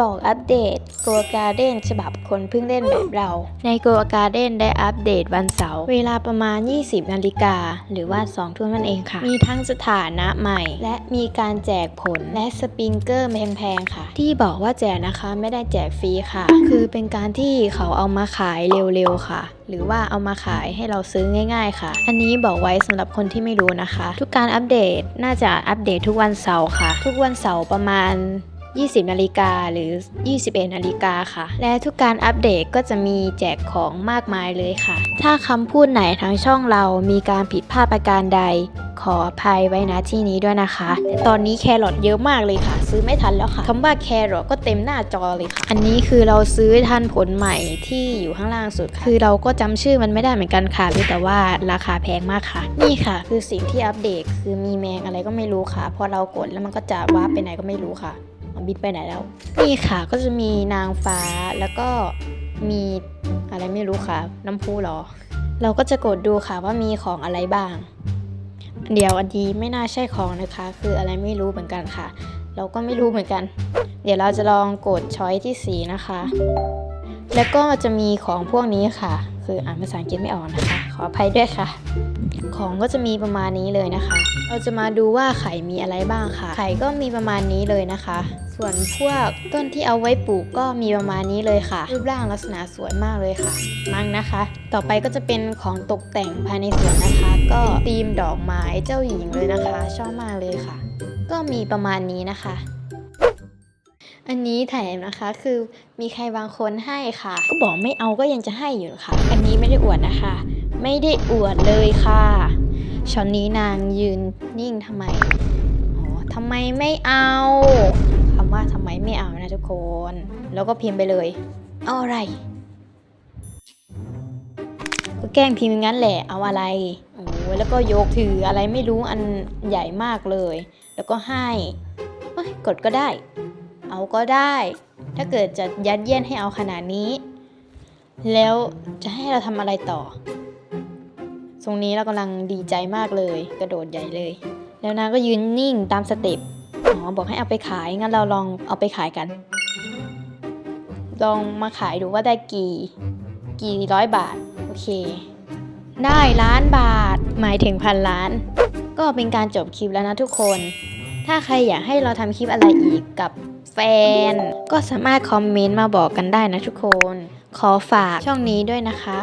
บอกอัปเดต Go Garden ฉบับคนเพิ่งเล่นแบบเรา ใน Go Garden ได้อัปเดตวันเสาร์เวลาประมาณ 20 นาฬิกา หรือว่า 2 ทุ่มนั่นเองค่ะ มีทั้งสถานะใหม่ และมีการแจกผลและสปริงเกอร์แพงๆค่ะ ที่บอกว่าแจกนะคะไม่ได้แจกฟรีค่ะ คือเป็นการที่เขาเอามาขายเร็วๆค่ะ หรือว่าเอามาขายให้เราซื้อง่าย ๆ ค่ะ อันนี้บอกไว้สำหรับคนที่ไม่รู้นะคะ ทุกการอัปเดตน่าจะอัปเดตทุกวันเสาร์ค่ะ ทุกวันเสาร์ประมาณ 20 นาฬิกาหรือ 21 นาฬิกาค่ะ และทุกการอัปเดตก็จะมีแจกของมากมายเลยค่ะ ถ้าคำพูดไหนทางช่องเรามีการผิดพลาดประการใด ขออภัยไว้ณที่นี้ด้วยนะคะ แต่ตอนนี้แครอทเยอะมากเลยค่ะ ซื้อไม่ทันแล้วค่ะคำว่าแครอทก็เต็มหน้าจอเลยค่ะ อันนี้คือเราซื้อทันผลใหม่ที่อยู่ข้างล่างสุดค,คือเราก็จำชื่อมันไม่ได้เหมือนกันค่ะแต่ว่าราคาแพงมากค่ะ นี่ค่ะ คือสิ่งที่อัปเดตคือมีแมงอะไรก็ไม่รู้ค่ะ พอเรากดแล้วมันก็จะวาร์ปไปไหนก็ไม่รู้ค่ะ บินไปไหนแล้ว นี่ค่ะก็จะมีนางฟ้าแล้วก็มีอะไรไม่รู้ค่ะ น้ำพุหรอ เราก็จะกดดูค่ะว่ามีของอะไรบ้าง เดี๋ยวอันนี้ไม่น่าใช่ของนะคะ คืออะไรไม่รู้เหมือนกันค่ะ เราก็ไม่รู้เหมือนกัน เดี๋ยวเราจะลองกดช้อยที่สีนะคะ แล้วก็จะมีของพวกนี้ค่ะ คืออ่านภาษาอังกฤษไม่ออกนะคะ ขออภัยด้วยค่ะ ของก็จะมีประมาณนี้เลยนะคะ เราจะมาดูว่าไข่มีอะไรบ้างค่ะ ไข่ก็มีประมาณนี้เลยนะคะ ส่วนพวกต้นที่เอาไว้ปลูกก็มีประมาณนี้เลยค่ะ รูปร่างลักษณะสวยมากเลยค่ะ มั้งนะคะ ต่อไปก็จะเป็นของตกแต่งภายในสวนนะคะ ก็ธีมดอกไม้เจ้าหญิงเลยนะคะ ชอบมากเลยค่ะ ก็มีประมาณนี้นะคะ อันนี้แถมนะคะคือมีใครบางคนให้ค่ะ ก็บอกไม่เอาก็ยังจะให้อยู่ค่ะอันนี้ไม่ได้อวดนะคะ ไม่ได้อวดเลยค่ะช็อตนี้นางยืนนิ่งทำไมอ๋อทำไมไม่เอาคำว่าทำไมไม่เอานะทุกคน แล้วก็พิมพ์ไปเลยเอาอะไรก็แกล้งพิมพ์อย่างนั้นแหละเอาอะไรโอ้แล้วก็ยกถืออะไรไม่รู้อันใหญ่มากเลย แล้วก็ให้กดก็ได้ เอาก็ได้ ถ้าเกิดจะยัดเยียดให้เอาขนาดนี้ แล้วจะให้เราทำอะไรต่อ ตรงนี้เรากำลังดีใจมากเลย กระโดดใหญ่เลย แล้วนางก็ยืนนิ่งตามสเต็ปอ๋อบอกให้เอาไปขาย งั้นเราลองเอาไปขายกัน ลองมาขายดูว่าได้กี่ กี่ร้อยบาท โอเค ได้ล้านบาท หมายถึงพันล้าน ก็เป็นการจบคลิปแล้วนะทุกคน ถ้าใครอยากให้เราทำคลิปอะไรอีกกับ แฟน ก็สามารถคอมเมนต์มาบอกกันได้นะทุกคน ขอฝากช่องนี้ด้วยนะคะ